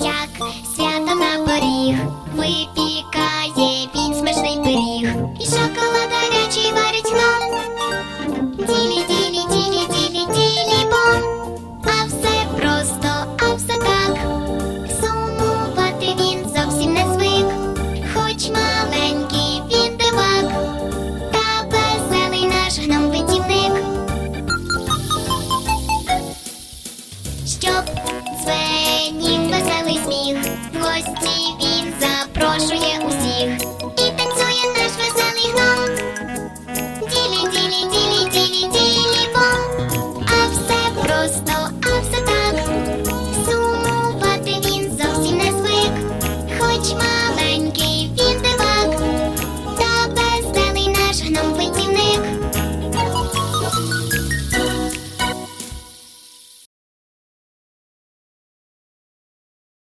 як свято на поріг, випікає він смачний пиріг, і шоколад гарячий варить нам. Ділі, ділі, ділі, ділі, ділі бом. А все просто, а все так. Сумувати він зовсім не звик, хоч маленький він дивак, та веселий наш гном витівник. Щоб зве. Sports TV.